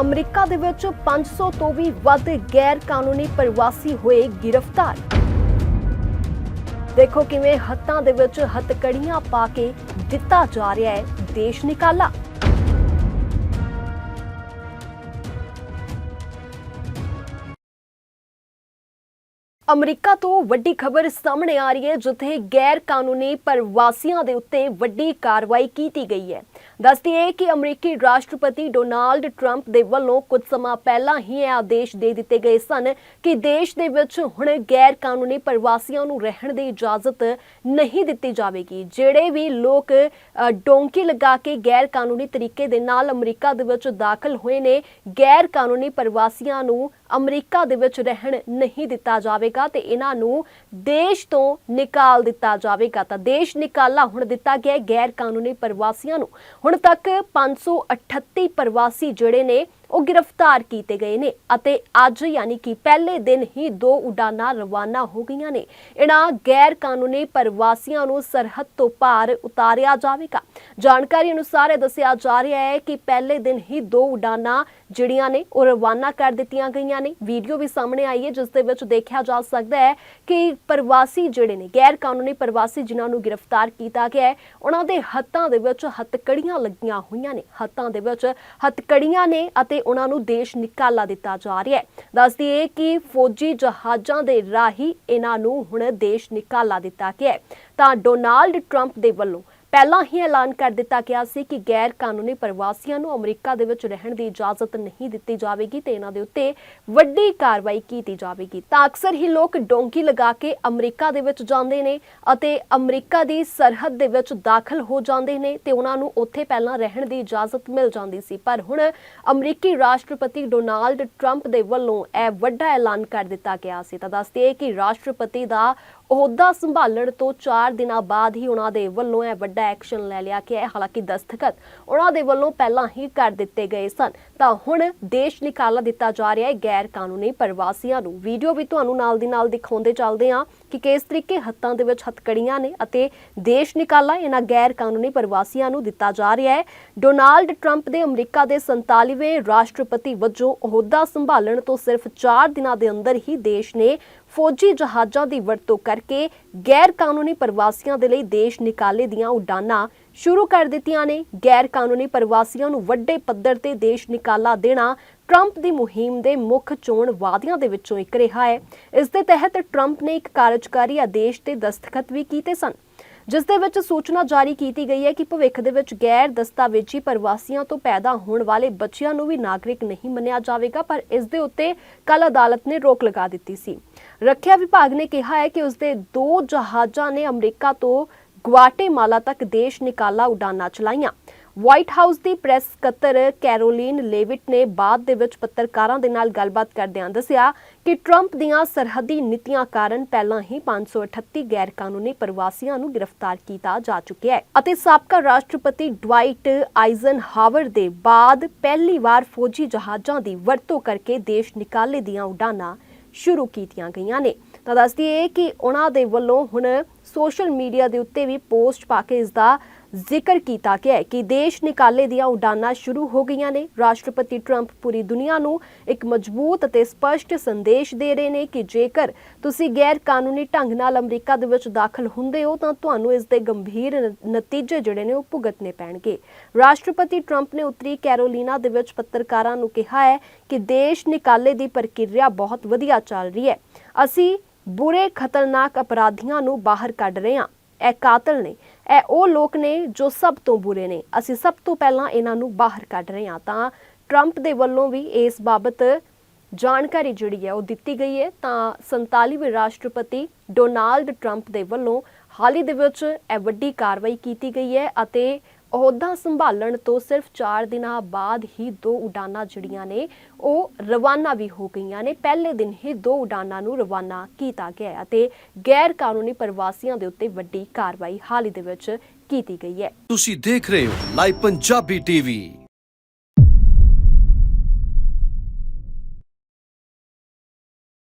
America ਦੇ ਵਿੱਚ 500 ਤੋਂ ਵੀ ਵੱਧ ਗੈਰ ਕਾਨੂੰਨੀ ਪ੍ਰਵਾਸੀ ਹੋਏ ਗ੍ਰਿਫਤਾਰ। ਦੇਖੋ ਕਿਵੇਂ ਹੱਥਾਂ ਦੇ ਵਿੱਚ ਹੱਥਕੜੀਆਂ ਪਾ ਕੇ ਦਿੱਤਾ ਜਾ ਰਿਹਾ ਹੈ ਦੇਸ਼ ਨਿਕਾਲਾ। ਅਮਰੀਕਾ ਤੋਂ ਵੱਡੀ ਖਬਰ ਸਾਹਮਣੇ ਆ ਰਹੀ ਹੈ, ਜਿੱਥੇ ਗੈਰ ਕਾਨੂੰਨੀ ਪ੍ਰਵਾਸੀਆਂ ਦੇ ਉੱਤੇ ਵੱਡੀ ਕਾਰਵਾਈ ਕੀਤੀ ਗਈ ਹੈ। ਦੱਸਦੀ ਹੈ ਕਿ ਅਮਰੀਕੀ ਰਾਸ਼ਟਰਪਤੀ ਡੋਨਾਲਡ ਟਰੰਪ ਦੇ ਵੱਲੋਂ ਕੁਝ ਸਮਾਂ ਪਹਿਲਾਂ ਹੀ ਇਹ ਆਦੇਸ਼ ਦੇ ਦਿੱਤੇ ਗਏ ਸਨ ਕਿ ਦੇਸ਼ ਦੇ ਵਿੱਚ ਹੁਣ ਗੈਰ ਕਾਨੂੰਨੀ ਪ੍ਰਵਾਸੀਆਂ ਨੂੰ ਰਹਿਣ ਦੀ ਇਜਾਜ਼ਤ ਨਹੀਂ ਦਿੱਤੀ ਜਾਵੇਗੀ। ਜਿਹੜੇ ਵੀ ਲੋਕ ਡੋਂਕੀ ਲਗਾ ਕੇ ਗੈਰ ਕਾਨੂੰਨੀ ਤਰੀਕੇ ਦੇ ਨਾਲ ਅਮਰੀਕਾ ਦੇ ਵਿੱਚ ਦਾਖਲ ਹੋਏ ਨੇ, ਗੈਰ ਕਾਨੂੰਨੀ ਪ੍ਰਵਾਸੀਆਂ ਨੂੰ ਅਮਰੀਕਾ ਦੇ ਵਿੱਚ ਰਹਿਣ ਨਹੀਂ ਦਿੱਤਾ ਜਾਵੇਗਾ ਤੇ ਇਹਨਾਂ ਨੂੰ ਦੇਸ਼ ਤੋਂ ਨਿਕਾਲ ਦਿੱਤਾ ਜਾਵੇਗਾ। ਤਾਂ ਦੇਸ਼ ਨਿਕਾਲਾ ਹੁਣ ਦਿੱਤਾ ਗਿਆ ਗੈਰ ਕਾਨੂੰਨੀ ਪ੍ਰਵਾਸੀਆਂ ਨੂੰ। ਹੁਣ ਤੱਕ 538 ਪ੍ਰਵਾਸੀ ਜਿਹੜੇ ਨੇ ਉਹ ਗ੍ਰਿਫਤਾਰ ਕੀਤੇ ਗਏ ਨੇ ਅਤੇ ਅੱਜ ਯਾਨੀ ਕਿ ਪਹਿਲੇ ਦਿਨ ਹੀ ਦੋ ਉਡਾਨਾਂ ਰਵਾਨਾ ਹੋ ਗਈਆਂ ਨੇ। ਇਹਨਾਂ ਗੈਰ ਕਾਨੂੰਨੀ ਪ੍ਰਵਾਸੀਆਂ ਨੂੰ ਸਰਹੱਦ ਤੋਂ ਪਾਰ ਉਤਾਰਿਆ ਜਾਵੇਗਾ। ਜਾਣਕਾਰੀ ਅਨੁਸਾਰ ਇਹ ਦੱਸਿਆ ਜਾ ਰਿਹਾ ਹੈ ਕਿ ਪਹਿਲੇ ਦਿਨ ਹੀ ਦੋ ਉਡਾਨਾਂ ਜਿਹੜੀਆਂ ਨੇ ਉਹ ਰਵਾਨਾ ਕਰ ਦਿੱਤੀਆਂ ਗਈਆਂ ਨੇ। ਵੀਡੀਓ ਵੀ ਸਾਹਮਣੇ ਆਈ ਹੈ, ਜਿਸ ਦੇ ਵਿੱਚ ਦੇਖਿਆ ਜਾ ਸਕਦਾ ਹੈ ਕਿ ਪ੍ਰਵਾਸੀ ਜਿਹੜੇ ਨੇ ਗੈਰ ਕਾਨੂੰਨੀ ਪ੍ਰਵਾਸੀ ਜਿਨ੍ਹਾਂ ਨੂੰ ਗ੍ਰਿਫਤਾਰ ਕੀਤਾ ਗਿਆ ਹੈ ਉਹਨਾਂ ਦੇ ਹੱਥਾਂ ਦੇ ਵਿੱਚ ਹੱਥਕੜੀਆਂ ਲੱਗੀਆਂ ਹੋਈਆਂ ਨੇ। ਹੱਥਾਂ ਦੇ ਵਿੱਚ ਹੱਥਕੜੀਆਂ ਨੇ ਅਤੇ ਉਹਨਾਂ ਨੂੰ ਦੇਸ਼ ਨਿਕਾਲਾ ਦਿੱਤਾ ਜਾ ਰਿਹਾ ਹੈ। ਦੱਸਦੀ ਹੈ ਕਿ ਫੌਜੀ ਜਹਾਜ਼ਾਂ ਦੇ ਰਾਹੀਂ ਇਹਨਾਂ ਨੂੰ ਹੁਣ ਦੇਸ਼ ਨਿਕਾਲਾ ਦਿੱਤਾ ਗਿਆ ਤਾਂ ਡੋਨਾਲਡ ਟਰੰਪ ਦੇ ਵੱਲੋਂ ਪਹਿਲਾਂ ਹੀ ਐਲਾਨ ਕਰ ਦਿੱਤਾ ਗਿਆ ਸੀ ਕਿ ਗੈਰ ਕਾਨੂੰਨੀ ਪ੍ਰਵਾਸੀਆਂ ਨੂੰ ਅਮਰੀਕਾ ਦੇ ਵਿੱਚ ਰਹਿਣ ਦੀ ਇਜਾਜ਼ਤ ਨਹੀਂ ਦਿੱਤੀ ਜਾਵੇਗੀ ਤੇ ਇਹਨਾਂ ਦੇ ਉੱਤੇ ਵੱਡੀ ਕਾਰਵਾਈ ਕੀਤੀ ਜਾਵੇਗੀ। ਤਾਂ ਅਕਸਰ ਹੀ ਲੋਕ ਡੋਂਕੀ ਲਗਾ ਕੇ ਅਮਰੀਕਾ ਦੇ ਵਿੱਚ ਜਾਂਦੇ ਨੇ ਅਤੇ ਅਮਰੀਕਾ ਦੀ ਸਰਹੱਦ ਦੇ ਵਿੱਚ ਦਾਖਲ ਹੋ ਜਾਂਦੇ ਨੇ ਤੇ ਉਹਨਾਂ ਨੂੰ ਉੱਥੇ ਪਹਿਲਾਂ ਰਹਿਣ ਦੀ ਇਜਾਜ਼ਤ ਮਿਲ ਜਾਂਦੀ ਸੀ। ਪਰ ਹੁਣ ਅਮਰੀਕੀ ਰਾਸ਼ਟਰਪਤੀ ਡੋਨਾਲਡ ਟਰੰਪ ਦੇ ਵੱਲੋਂ ਇਹ ਵੱਡਾ ਐਲਾਨ ਕਰ ਦਿੱਤਾ ਗਿਆ ਸੀ। ਤਾਂ ਦੱਸਦੇ ਕਿ ਰਾਸ਼ਟਰਪਤੀ ਦਾ ਅਹੁਦਾ ਸੰਭਾਲਣ ਤੋਂ 4 ਦਿਨਾਂ ਬਾਅਦ ਹੀ ਉਹਨਾਂ ਦੇ ਵੱਲੋਂ ਇਹ ਵੱਡਾ ਐਕਸ਼ਨ ਲੈ ਲਿਆ ਗਿਆ ਹੈ। ਹਾਲਾਂਕਿ ਦਸਤਖਤ ਉਹਨਾਂ ਦੇ ਵੱਲੋਂ ਪਹਿਲਾਂ ਹੀ ਕਰ ਦਿੱਤੇ ਗਏ ਸਨ। ਤਾਂ ਹੁਣ ਦੇਸ਼ ਨਿਕਾਲਾ ਦਿੱਤਾ ਜਾ ਰਿਹਾ ਹੈ, ਗੈਰ ਕਾਨੂੰਨੀ ਪ੍ਰਵਾਸੀਆਂ ਨੂੰ। ਵੀਡੀਓ ਵੀ ਤੁਹਾਨੂੰ ਨਾਲ ਦੀ ਨਾਲ ਦਿਖਾਉਂਦੇ ਚੱਲਦੇ ਹਾਂ ਕਿ ਕਿਸ ਤਰੀਕੇ ਹੱਥਾਂ ਦੇ ਵਿੱਚ ਹੱਥਕੜੀਆਂ ਨੇ ਅਤੇ ਦੇਸ਼ ਨਿਕਾਲਾ ਇਹਨਾਂ ਗੈਰ ਕਾਨੂੰਨੀ ਪ੍ਰਵਾਸੀਆਂ ਨੂੰ ਦਿੱਤਾ ਜਾ ਰਿਹਾ ਹੈ। ਡੋਨਾਲਡ ਟਰੰਪ ਦੇ ਅਮਰੀਕਾ ਦੇ 47ਵੇਂ ਰਾਸ਼ਟਰਪਤੀ ਵਜੋਂ ਅਹੁਦਾ ਸੰਭਾਲਣ ਤੋਂ ਸਿਰਫ 4 ਦਿਨਾਂ ਦੇ ਅੰਦਰ ਹੀ ਦੇਸ਼ ਨੇ ਫੌਜੀ ਜਹਾਜ਼ਾਂ ਦੀ ਵਰਤੋਂ ਕਰਕੇ ਗੈਰ ਕਾਨੂੰਨੀ ਪ੍ਰਵਾਸੀਆਂ ਦੇ ਲਈ ਦੇਸ਼ ਨਿਕਾਲੇ ਦੀਆਂ ਉਡਾਨਾਂ ਸ਼ੁਰੂ ਕਰ ਦਿੱਤੀਆਂ ਨੇ। ਗੈਰ ਕਾਨੂੰਨੀ ਪ੍ਰਵਾਸੀਆਂ ਨੂੰ ਵੱਡੇ ਪੱਧਰ ਤੇ ਦੇਸ਼ ਨਿਕਾਲਾ ਦੇਣਾ ਟਰੰਪ ਦੀ ਮੁਹਿੰਮ ਦੇ ਮੁੱਖ ਚੋਣ ਵਾਅਦਿਆਂ ਦੇ ਵਿੱਚੋਂ ਇੱਕ ਰਿਹਾ ਹੈ। ਇਸ ਦੇ ਤਹਿਤ ਟਰੰਪ ਨੇ ਇੱਕ ਕਾਰਜਕਾਰੀ ਆਦੇਸ਼ ਤੇ ਦਸਤਖਤ ਵੀ ਕੀਤੇ ਸਨ, ਜਿਸ ਦੇ ਵਿੱਚ ਸੂਚਨਾ ਜਾਰੀ ਕੀਤੀ ਗਈ ਹੈ ਕਿ ਭਵਿੱਖ ਦੇ ਵਿੱਚ ਗੈਰ ਦਸਤਾਵੇਜ਼ੀ ਪ੍ਰਵਾਸੀਆਂ ਤੋਂ ਪੈਦਾ ਹੋਣ ਵਾਲੇ ਬੱਚਿਆਂ ਨੂੰ ਵੀ ਨਾਗਰਿਕ ਨਹੀਂ ਮੰਨਿਆ ਜਾਵੇਗਾ, ਪਰ ਇਸ ਦੇ ਉੱਤੇ ਕੱਲ ਅਦਾਲਤ ਨੇ ਰੋਕ ਲਗਾ ਦਿੱਤੀ ਸੀ। ਰੱਖਿਆ ਵਿਭਾਗ ਨੇ ਕਿਹਾ ਹੈ ਕਿ ਉਸ ਦੇ ਦੋ ਜਹਾਜ਼ਾਂ ਨੇ ਅਮਰੀਕਾ ਤੋਂ ਗਵਾਟੇਮਾਲਾ ਤੱਕ ਦੇਸ਼ ਨਿਕਾਲਾ ਉਡਾਨਾਂ ਚਲਾਈਆਂ। ਵਾਈਟ ਹਾਊਸ ਦੀ ਪ੍ਰੈਸ ਸਕੱਤਰ ਕੈਰੋਲਿਨ ਲੇਵਿਟ ਨੇ ਬਾਅਦ ਦੇ ਵਿੱਚ ਪੱਤਰਕਾਰਾਂ ਦੇ ਨਾਲ ਗੱਲਬਾਤ ਕਰਦਿਆਂ ਦੱਸਿਆ ਕਿ ਟਰੰਪ ਦੀਆਂ ਸਰਹੱਦੀ ਨੀਤੀਆਂ ਕਾਰਨ ਪਹਿਲਾਂ ਹੀ 538 ਗੈਰ ਕਾਨੂੰਨੀ ਪ੍ਰਵਾਸੀਆਂ ਨੂੰ ਗ੍ਰਿਫਤਾਰ ਕੀਤਾ ਜਾ ਚੁੱਕਿਆ ਹੈ ਅਤੇ ਸਾਬਕਾ ਰਾਸ਼ਟਰਪਤੀ ਡਵਾਈਟ ਆਈਜ਼ਨਹਾਵਰ ਦੇ ਬਾਅਦ ਪਹਿਲੀ ਵਾਰ ਫੌਜੀ ਜਹਾਜ਼ਾਂ ਦੀ ਵਰਤੋਂ ਕਰਕੇ ਦੇਸ਼ ਨਿਕਾਲੇ ਦੀਆਂ ਉਡਾਨਾਂ ਸ਼ੁਰੂ ਕੀਤੀਆਂ ਗਈਆਂ ਨੇ। ਤਾਂ ਦੱਸਦੀ ਹੈ ਕਿ ਉਹਨਾਂ ਦੇ ਵੱਲੋਂ ਹੁਣ ਸੋਸ਼ਲ ਮੀਡੀਆ ਦੇ ਉੱਤੇ ਵੀ ਪੋਸਟ ਪਾ ਕੇ ਇਸ ਦਾ ਜ਼ਿਕਰ ਕੀਤਾ ਗਿਆ ਹੈ ਕਿ ਦੇਸ਼ ਨਿਕਾਲੇ ਦੀਆਂ ਉਡਾਨਾਂ ਸ਼ੁਰੂ ਹੋ ਗਈਆਂ ਨੇ। ਰਾਸ਼ਟਰਪਤੀ ਟਰੰਪ ਪੂਰੀ ਦੁਨੀਆ ਨੂੰ ਇੱਕ ਮਜ਼ਬੂਤ ਅਤੇ ਸਪਸ਼ਟ ਸੰਦੇਸ਼ ਦੇ ਰਹੇ ਨੇ ਕਿ ਜੇਕਰ ਤੁਸੀਂ ਗੈਰ ਕਾਨੂੰਨੀ ਢੰਗ ਨਾਲ ਅਮਰੀਕਾ ਦੇ ਵਿੱਚ ਦਾਖਲ ਹੁੰਦੇ ਹੋ, ਤਾਂ ਤੁਹਾਨੂੰ ਇਸ ਦੇ ਗੰਭੀਰ ਨਤੀਜੇ ਜਿਹੜੇ ਨੇ ਉਹ ਭੁਗਤਣੇ ਪੈਣਗੇ। ਰਾਸ਼ਟਰਪਤੀ ਟਰੰਪ ਨੇ ਉੱਤਰੀ ਕੈਰੋਲੀਨਾ ਦੇ ਵਿੱਚ ਪੱਤਰਕਾਰਾਂ ਨੂੰ ਕਿਹਾ ਹੈ ਕਿ ਦੇਸ਼ ਨਿਕਾਲੇ ਦੀ ਪ੍ਰਕਿਰਿਆ ਬਹੁਤ ਵਧੀਆ ਚੱਲ ਰਹੀ ਹੈ। ਅਸੀਂ ਬੁਰੇ, ਖਤਰਨਾਕ ਅਪਰਾਧੀਆਂ ਨੂੰ ਬਾਹਰ ਕੱਢ ਰਹੇ ਹਾਂ। ਇਹ ਕਾਤਲ ਨੇ। ਇਹ ਉਹ ਲੋਕ ਨੇ ਜੋ ਸਭ ਤੋਂ ਬੁਰੇ ਨੇ। ਅਸੀਂ ਸਭ ਤੋਂ ਪਹਿਲਾਂ ਇਹਨਾਂ ਨੂੰ ਬਾਹਰ ਕੱਢ ਰਹੇ ਹਾਂ। ਤਾਂ ਟਰੰਪ ਦੇ ਵੱਲੋਂ ਵੀ ਇਸ ਬਾਬਤ ਜਾਣਕਾਰੀ ਜਿਹੜੀ ਹੈ ਉਹ ਦਿੱਤੀ ਗਈ ਹੈ। ਤਾਂ 47ਵੇਂ ਰਾਸ਼ਟਰਪਤੀ ਡੋਨਾਲਡ ਟਰੰਪ ਦੇ ਵੱਲੋਂ ਹਾਲ ਹੀ ਦੇ ਵਿੱਚ ਇਹ ਵੱਡੀ ਕਾਰਵਾਈ ਕੀਤੀ ਗਈ ਹੈ ਅਤੇ ਅਹੁਦਾ ਸੰਭਾਲਣ ਤੋਂ ਸਿਰਫ 4 ਦਿਨਾਂ ਬਾਅਦ ਹੀ ਦੋ ਉਡਾਨਾਂ ਜਿਹੜੀਆਂ ਨੇ, ਉਹ ਰਵਾਨਾ ਵੀ ਹੋ ਗਈਆਂ ਨੇ। ਪਹਿਲੇ ਦਿਨ ਹੀ ਦੋ ਉਡਾਨਾਂ ਨੂੰ ਰਵਾਨਾ ਕੀਤਾ ਗਿਆ ਅਤੇ ਗੈਰ ਕਾਨੂੰਨੀ ਪ੍ਰਵਾਸੀਆਂ ਦੇ ਉੱਤੇ ਵੱਡੀ ਕਾਰਵਾਈ ਹਾਲ ਹੀ ਦੇ ਵਿੱਚ ਕੀਤੀ ਗਈ ਹੈ। ਤੁਸੀਂ ਦੇਖ ਰਹੇ ਹੋ ਲਾਈਵ ਪੰਜਾਬੀ ਟੀਵੀ।